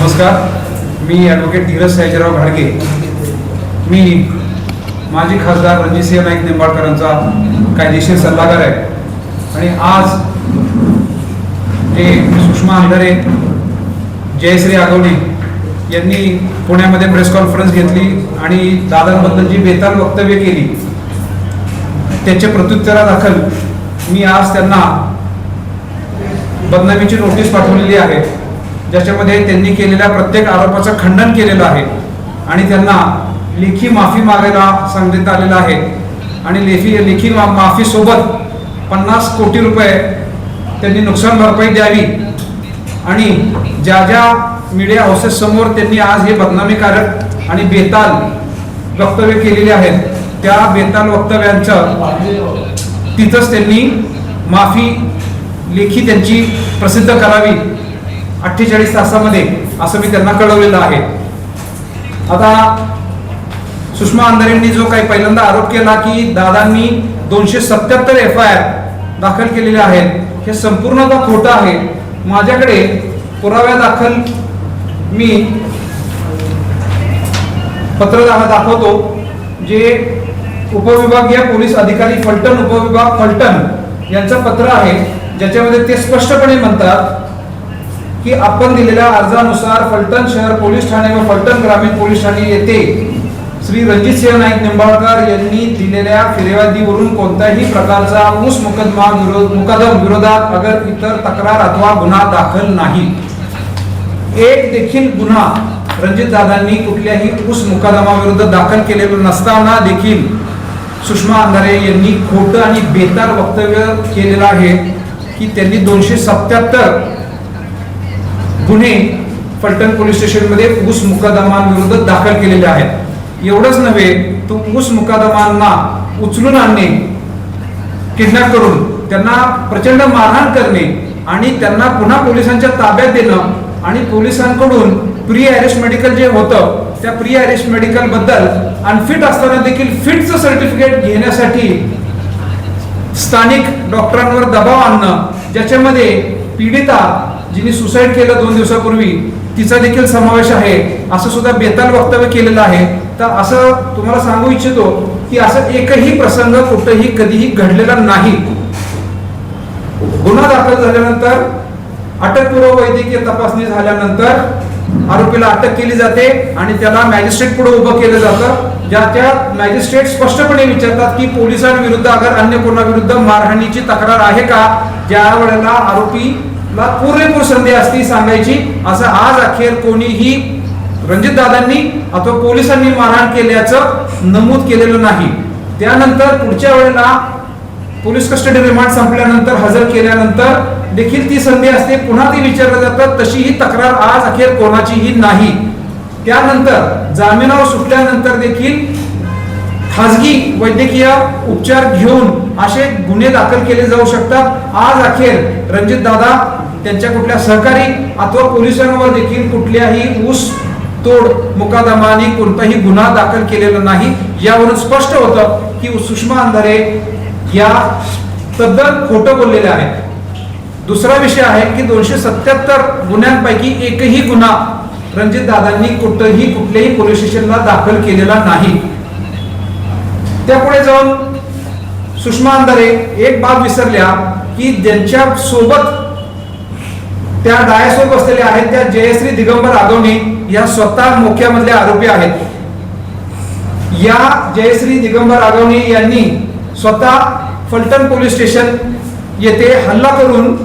नमस्कार. मी ॲडव्होकेट धीरज सायजीराव घाडगे. मी माजी खासदार रणजितसिंह नाईक निंबाळकरांचा कायदेशीर सल्लागार आहे. आणि आज जे सुषमा अंधारे जयश्री आगवणे यांनी पुण्यामध्ये प्रेस कॉन्फरन्स घेतली आणि दादांबद्दल जी बेताल वक्तव्य केली. त्याच्या प्रत्युत्तरादाखल मी आज त्यांना बदनामीची नोटीस पाठवलेली आहे. ज्याच्यामध्ये त्यांनी केलेल्या प्रत्येक आरोपाचं खंडन केलेलं आहे. आणि त्यांना लेखी माफी मागायला सांगण्यात आलेलं आहे. आणि लेखी लेखी मा माफीसोबत पन्नास कोटी रुपये त्यांनी नुकसान भरपाई द्यावी. आणि ज्या ज्या मीडिया हाऊसेससमोर त्यांनी आज हे बदनामीकारक आणि बेताल वक्तव्य केलेले आहेत त्या बेताल वक्तव्यांचं तिथंच त्यांनी माफी लेखी त्यांची प्रसिद्ध करावी. अठ्ठेचाळीस तासामध्ये असं मी त्यांना कळवलेलं आहे. आता सुषमा अंधारेंनी जो काही पहिल्यांदा आरोप केला की दादांनी दोनशे सत्याहत्तर एफ आय आर दाखल केलेले आहेत हे संपूर्णतः खोटं आहे. माझ्याकडे पुराव्या दाखल मी पत्र दाखवतो जे उपविभागीय पोलीस अधिकारी फलटण उपविभाग फलटण यांचं पत्र आहे ज्याच्यामध्ये ते स्पष्टपणे म्हणतात की आपण दिलेल्या अर्जानुसार फलटण शहर पोलीस ठाणे व फलटण ग्रामीण पोलीस ठाणे येथे श्री रणजितसिंह नाईक निंबाळकर यांनी दिलेल्या फिर्यादीवरून कोणत्याही प्रकारचा ऊस मुकदमा विरोध मुकदम विरोधात अगर इतर तक्रार अथवा गुन्हा दाखल नाही. एक देखील गुन्हा रणजित दादांनी कुठल्याही ऊस मुकदमा विरुद्ध दाखल केलेला नसताना देखील सुषमा अंधारे यांनी खोटं आणि बेतार वक्तव्य केलेलं आहे की त्यांनी दोनशे सत्याहत्तर गुन्हे फलटण पोलीस स्टेशनमध्ये ऊस मुकादमांविरुद्ध दाखल केलेले आहेत. एवढंच नव्हे तो ऊस मुकादमांना उचलून आणणे किडनॅप करून त्यांना प्रचंड मारहाण करणे आणि त्यांना पुन्हा पोलिसांच्या ताब्यात देणं आणि पोलिसांकडून प्री अरेस्ट मेडिकल जे होतं त्या प्री अरेस्ट मेडिकलबद्दल अनफिट असताना देखील फिटचं सर्टिफिकेट घेण्यासाठी स्थानिक डॉक्टरांवर दबाव आणणं ज्याच्यामध्ये पीडिता जिने सुसाईड केलं दोन दिवसापूर्वी तिचा देखील समावेश आहे. असं सुद्धा बेताल वक्तव्य केलेलं आहे. तर असं तुम्हाला सांगू इच्छितो की असं एकही प्रसंग कुठंही कधीही घडलेला नाही. गुन्हा दाखल झाल्यानंतर अटकपूर्व वैद्यकीय तपासणी झाल्यानंतर आरोपीला अटक केली जाते आणि त्याला मॅजिस्ट्रेट पुढे उभं केलं जातं. ज्याच्या मॅजिस्ट्रेट स्पष्टपणे विचारतात की पोलिसांविरुद्ध अगर अन्य कोणाविरुद्ध मारहाणीची तक्रार आहे का? ज्या वेळेला आरोपी ला पुरेपूर संधी असती सांगायची. असं आज अखेर कोणीही रणजित दादांनी अथवा पोलिसांनी मारहाण केल्याचं नमूद केलेलं नाही. त्यानंतर पुढच्या वेळेला पोलीस कस्टडी रिमांड संपल्यानंतर हजर केल्यानंतर देखील ती संधी असते. पुन्हा ती विचारलं जातं तशी ही तक्रार आज अखेर कोणाचीही नाही. त्यानंतर जामिनावर सुटल्यानंतर देखील खाजगी वैद्यकीय उपचार घेऊन असे गुन्हे दाखल केले जाऊ शकतात. आज अखेर रणजित दादा त्यांच्या कुठल्या सहकारी अथवा पोलिसांवर देखील कुठल्याही ऊस तोड मुकादमाने कोणताही गुन्हा दाखल केलेला नाही. यावरून स्पष्ट होतं की सुषमा अंधारे या तद्दल खोटं बोललेले आहेत. दुसरा विषय आहे की दोनशे सत्याहत्तर गुन्ह्यांपैकी एकही गुन्हा रणजित दादांनी कुठंही कुठल्याही पोलीस स्टेशनला दाखल केलेला नाही. त्यापुढे जाऊन सुषमा अंधारे एक बाब विसरल्या की ज्यांच्या सोबत त्या डायसवर बसलेल्या आहेत त्या जयश्री दिगंबर आगवणे या स्वतः मुख्यामधले आरोपी आहेत. या जयश्री दिगंबर आगवणे यांनी स्वतः फलटण पोलीस स्टेशन येथे हल्ला करून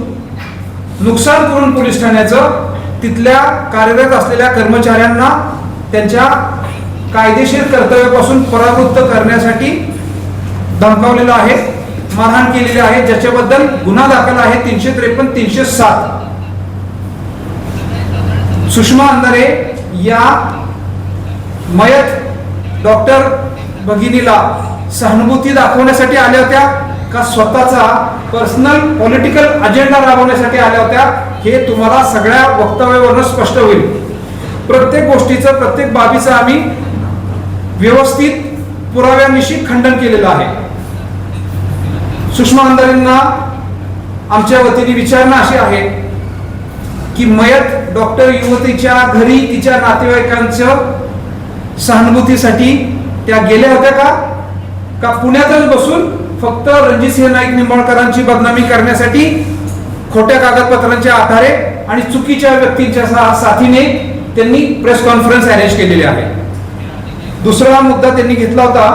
नुकसान करून पोलीस ठाण्याचं तिथल्या कार्यरत असलेल्या कर्मचाऱ्यांना त्यांच्या कायदेशीर कर्तव्यापासून परावृत्त करण्यासाठी धमकावलेलं आहे मारहाण केलेली आहे. ज्याच्याबद्दल गुन्हा दाखल आहे तीनशे त्रेपन्न तीनशे सात. सुषमा अंधारे या मयत डॉक्टर भगिनीला सहानुभूती दाखवण्यासाठी आल्या होत्या का स्वतःचा पर्सनल पॉलिटिकल अजेंडा राबवण्यासाठी आल्या होत्या हे तुम्हाला सगळ्या वक्तव्यावरून स्पष्ट होईल. प्रत्येक गोष्टीचं प्रत्येक बाबीचं आम्ही व्यवस्थित पुराव्यानिशी खंडन केलेलं आहे. सुषमा अंधारेंना आमच्या वतीने विचारणा अशी आहे की मयत डॉक्टर युवतीच्या घरी तिच्या नातेवाईकांचं सहानुभूतीसाठी त्या गेल्या होत्या का? का पुण्यातच बसून फक्त रणजितसिंह नाईक निंबाळकरांची बदनामी करण्यासाठी खोट्या कागदपत्रांच्या आधारे आणि चुकीच्या व्यक्तींच्या सा- साथीने त्यांनी प्रेस कॉन्फरन्स अरेंज केलेली आहे. दुसरा मुद्दा त्यांनी घेतला होता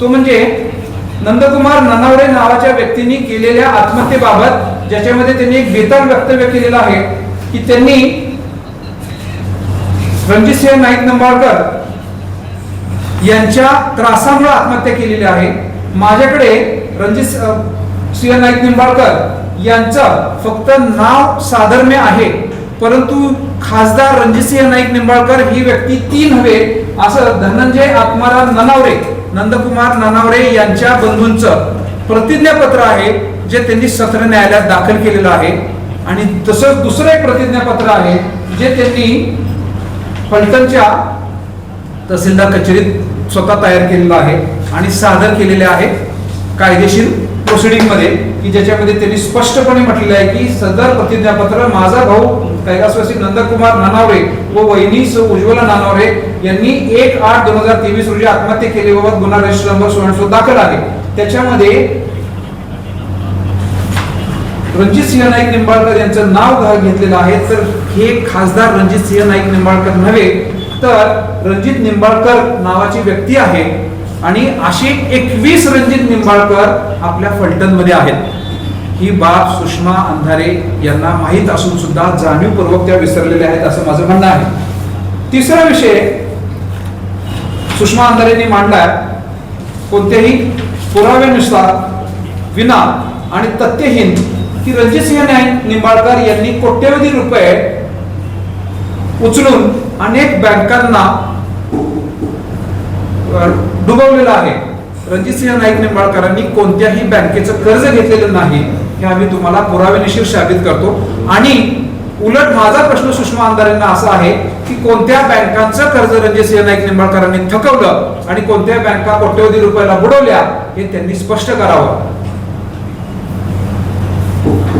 तो म्हणजे नंदकुमार ननावरे नावाच्या व्यक्तींनी केलेल्या आत्महत्येबाबत ज्याच्यामध्ये त्यांनी एक बेताल वक्तव्य केलेलं आहे की त्यांनी रणजितसिंह नाईक निंबाळकर यांच्या त्रासामुळे आत्महत्या केलेली आहे. माझ्याकडे रणजित सिंह नाईक निंबाळकर यांचं फक्त नाव साधर्म्य आहे परंतु खासदार रणजितसिंह नाईक निंबाळकर ही व्यक्ती तीन हवे असं धनंजय आत्माराम ननावरे नंदकुमार ननावरे यांच्या बंधूंचं प्रतिज्ञापत्र आहे जे त्यांनी सत्र न्यायालयात दाखल केलेलं आहे. आणि तसंच दुसरं एक प्रतिज्ञापत्र आहे जे त्यांनी फलटणच्या तहसीलदार कचेरीत स्वतः तयार केलेला आहे आणि सादर केलेले आहे कायदेशीर प्रोसिडिंगमध्ये की ज्याच्यामध्ये त्यांनी स्पष्टपणे म्हटलेलं आहे की सदर प्रतिज्ञापत्र माझा भाऊ कैलासवासी नंदकुमार नानावरे व वहिनी उज्ज्वला नानावरे यांनी एक आठ दोन हजार तेवीस रोजी आत्महत्या केल्याबाबत गुन्हा रजिस्टर नंबर सोळा दाखल आहे. त्याच्यामध्ये रणजित सिंह नाईक निंबाळकर यांचं नाव घेतलेलं आहे. तर हे खासदार रणजित सिंह नाईक निंबाळकर नव्हे तर रणजित निंबाळकर नावाची व्यक्ती आहे आणि असे एकवीस रणजित निंबाळकर आपल्या फलटणमध्ये आहेत. ही बाब सुषमा अंधारे यांना माहीत असून सुद्धा जाणीवपूर्वक त्या विसरलेल्या आहेत असं माझं म्हणणं आहे. तिसरा विषय सुषमा अंधारेंनी मांडलाय. कोणत्याही पुराव्यानुसार विना आणि तथ्यहीन की रणजितसिंह नाईक निंबाळकर यांनी कोट्यवधी रुपये उचलून अनेक बँकांना डुबवलेलं आहे. रणजितसिंह नाईक निंबाळकरांनी कोणत्याही बँकेचं कर्ज घेतलेलं नाही हे आम्ही तुम्हाला पुरावेनिशीर साबित करतो. आणि उलट माझा प्रश्न सुषमा आमदारांना असा आहे की कोणत्या बँकांचं कर्ज रणजितसिंह नाईक निंबाळकरांनी थकवलं आणि कोणत्या बँका कोट्यवधी रुपयाला बुडवल्या हे त्यांनी स्पष्ट करावं.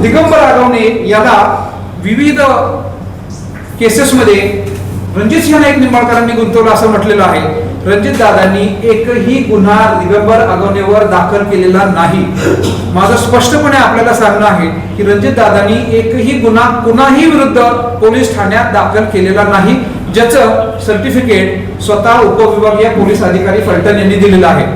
दिगंबर आगवणे याला विविध केसेसमध्ये रणजितसिंह नाईक निंबाळकरांनी गुंतवलं असं म्हटलेलं आहे. रणजित दादांनी एकही गुन्हा दिगंबर आगवणेवर दाखल केलेला नाही. माझं स्पष्टपणे आपल्याला सांगणं आहे की रणजित दादांनी एकही गुन्हा कुणाही विरुद्ध पोलीस ठाण्यात दाखल केलेला नाही ज्याचं सर्टिफिकेट स्वतः उपविभागीय पोलीस अधिकारी फलटण यांनी दिलेलं आहे.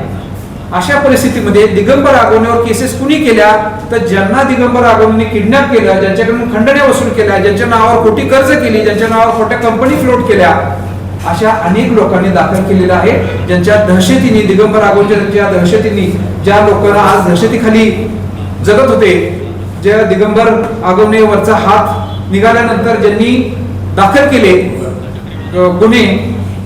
अशा परिस्थितीमध्ये दिगंबर आगोनेवर केसेस कुणी केल्या? तर ज्यांना दिगंबर आगवणे किडनॅप केलं ज्यांच्याकडून खंडण्या वसूल केल्या ज्यांच्या नावावर खोटी कर्ज केली ज्यांच्या नावावर खोट्या कंपनी फ्लोट केल्या अशा अनेक लोकांनी दाखल केलेला आहे. ज्यांच्या दहशतीने दिगंबर आगवणच्या दहशतीने ज्या लोकांना आज दहशतीखाली जगत होते ज्या दिगंबर आगोनेवरचा हात निघाल्यानंतर ज्यांनी दाखल केले गुन्हे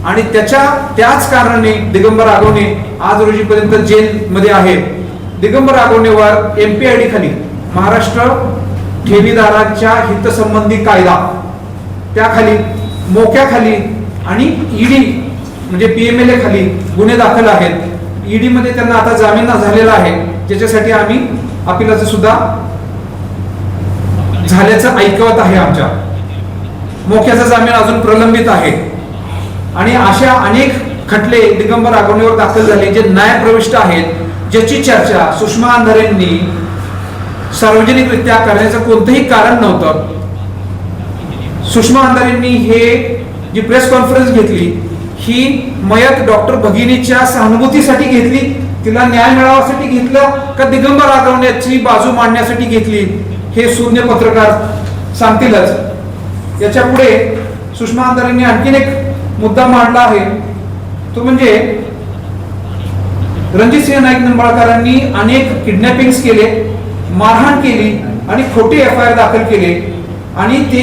आणि त्याच्या त्याच कारणाने दिगंबर आगवणे आज रोजीपर्यंत जेलमध्ये आहे दिगंबर आगवणेवर एम पी आय डी खाली महाराष्ट्र ठेवीदारांच्या हितसंबंधी कायदा. त्याखाली मोक्याखाली आणि ईडी म्हणजे पीएमएलए खाली गुन्हे दाखल आहेत. ईडी मध्ये त्यांना आता जामीन झालेला आहे. ज्याच्यासाठी आम्ही अपिलाचं सुद्धा झाल्याचं ऐकवत आहे आमच्या. मोक्याचा जामीन अजून प्रलंबित आहे. आणि अशा अनेक खटले दिगंबर आगवणीवर दाखल झाले जे न्यायप्रविष्ट आहेत ज्याची चर्चा सुषमा अंधारेंनी सार्वजनिकरित्या करण्याचं कोणतंही कारण नव्हतं. सुषमा अंधारेंनी हे जी प्रेस कॉन्फरन्स घेतली ही मयत डॉक्टर भगिनीच्या सहानुभूतीसाठी घेतली तिला न्याय मिळावासाठी घेतलं का दिगंबर आगवण्याची बाजू मांडण्यासाठी घेतली हे शून्य पत्रकार सांगतीलच. याच्यापुढे सुषमा अंधारेंनी आणखीन एक मुद्दा मांडला आहे. तो म्हणजे रणजित सिंह नाईक निंबाळकरांनी अनेक किडनॅपिंग केले मारहाण केली आणि खोटे एफ आय आर दाखल केले आणि ते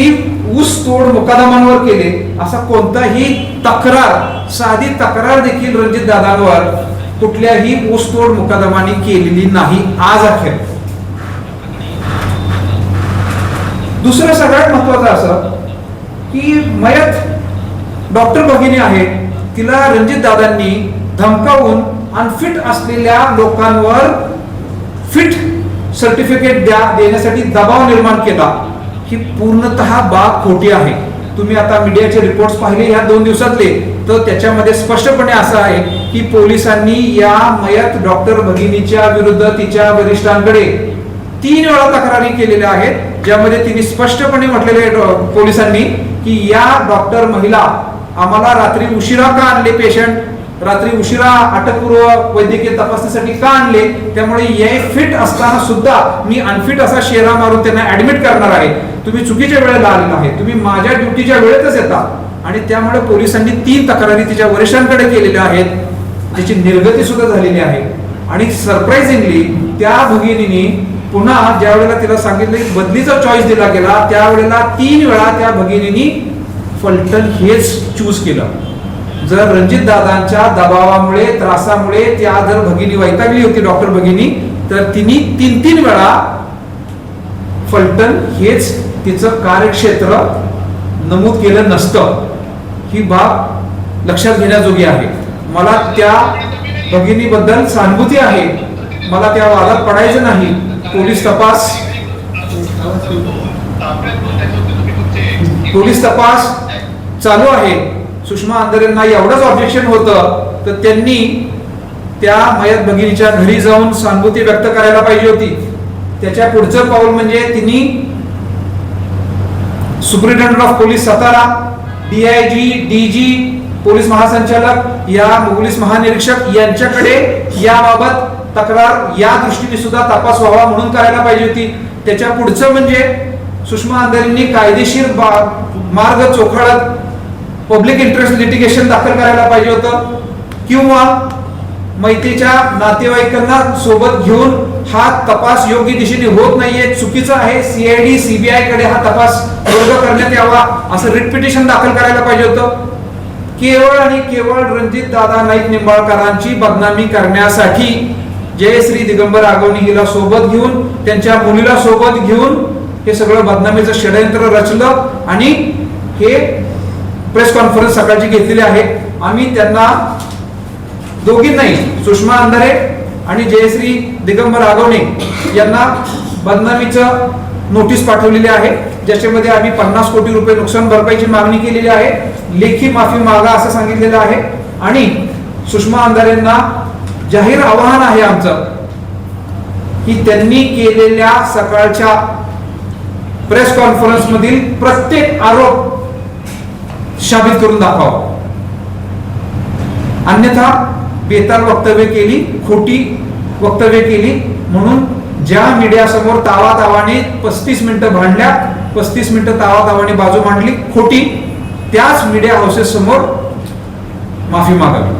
ऊस तोड मुकादमांवर केले असा कोणताही तक्रार साधी तक्रार देखील रणजित दादांवर कुठल्याही ऊस तोड मुकादमाने केलेली नाही आज अखेर. दुसरं सगळ्यात महत्वाचं असं की मयत डॉक्टर भगिनी आहे तिला रणजित दादांनी धमकावून अनफिट असलेल्या लोकांवर फिट सर्टिफिकेट द्या देण्यासाठी दबाव निर्माण केला. ही पूर्णतः बाब खोटी आहे. तुम्ही आता मीडियाचे रिपोर्ट्स पाहिले ह्या दोन दिवसातले. तर त्याच्यामध्ये स्पष्टपणे असं आहे की पोलिसांनी या मयत डॉक्टर भगिनीच्या विरुद्ध तिच्या वरिष्ठांकडे तीन वेळा तक्रारी केलेल्या आहेत. ज्यामध्ये तिने स्पष्टपणे म्हटलेले पोलिसांनी की या डॉक्टर महिला आम्हाला रात्री उशिरा का आणले पेशंट रात्री उशिरा अटकपूर्व वैद्यकीय तपासणीसाठी का आणले? त्यामुळे ये फिट असताना सुद्धा मी अनफिट असा शेरा मारून त्यांना ऍडमिट करणार आहे. तुम्ही चुकीच्या वेळेला आलेला आहे. तुम्ही माझ्या ड्युटीच्या वेळेतच येता. आणि त्यामुळे पोलिसांनी तीन तक्रारी तिच्या वरिष्ठांकडे केलेल्या आहेत. त्याची निर्गती सुद्धा झालेली आहे. आणि सरप्राइझिंगली त्या भगिनीनी पुन्हा ज्या वेळेला तिला सांगितले बदलीचा चॉईस दिला गेला त्यावेळेला तीन वेळा त्या भगिनीनी फलटण हेच चूज केलं. जर रणजित दादांच्या दबावामुळे त्रासामुळे त्या जर भगिनी वैतागली होती डॉक्टर भगिनी तर तिने तीन तीन वेळा फलटण हेच तिचं कार्यक्षेत्र नमूद केलं नसतं. ही बाब लक्षात घेण्याजोगी आहे. मला त्या भगिनीबद्दल सहानुभूती आहे. मला त्या वादात पडायचं नाही. पोलीस तपास. पोलीस तपास चालू आहे. सुषमा अंधारेंना एवढंच ऑब्जेक्शन होतं तर त्यांनी त्या मयत भगिनीच्या घरी जाऊन सहानुभूती व्यक्त करायला पाहिजे होती. त्याच्या पुढचं पाऊल म्हणजे तिने superintendent of police Satara DIG DG police महासंचालक या पोलीस महानिरीक्षक यांच्याकडे याबाबत तक्रार या दृष्टीने सुद्धा तपास व्हावा म्हणून करायला पाहिजे होती. त्याच्या पुढचं म्हणजे सुषमा अंधारींनी कायदेशीर मार्ग चोखाळत पब्लिक इंटरेस्ट लिटिगेशन दाखल करायला पाहिजे होतं. किंवा मैत्रीच्या नातेवाईकांना सोबत घेऊन हा तपास योग्य दिशेने होत नाहीये चुकीचा आहे. सीआयडी सीबीआयकडे हा तपास वर्ग करण्यात यावा असं रिट पिटिशन दाखल करायला पाहिजे होतं. केवळ आणि केवळ रणजित दादा नाईक निंबाळकरांची बदनामी करण्यासाठी जयश्री दिगंबर आगवणी हिला सोबत घेऊन त्यांच्या मुलीला सोबत घेऊन हे सगळं बदनामीचं षडयंत्र रचलं आणि हे प्रेस कॉन्फरन्स सकाळची घेतलेली आहे. आम्ही त्यांना दोघींनाही सुषमा अंधारे आणि जयश्री दिगंबर आगवणे यांना बदनामीचं नोटीस पाठवलेली आहे. ज्याच्यामध्ये आम्ही पन्नास कोटी रुपये नुकसान भरपाईची मागणी केलेली आहे. लेखी माफी मागा असं सांगितलेलं आहे. आणि सुषमा अंधारेंना जाहीर आवाहन आहे आमचं की त्यांनी केलेल्या सकाळच्या प्रेस कॉन्फरन्स मधील प्रत्येक आरोप शाबित करून दाखवावा अन्यथा बेताल वक्तव्य केली खोटी वक्तव्य केली म्हणून ज्या मीडिया समोर तावा तावाने पस्तीस मिनिटं भांडल्या पस्तीस मिनिटं तावा तावाने बाजू मांडली खोटी त्याच मीडिया हाऊसेस समोर माफी मागावी.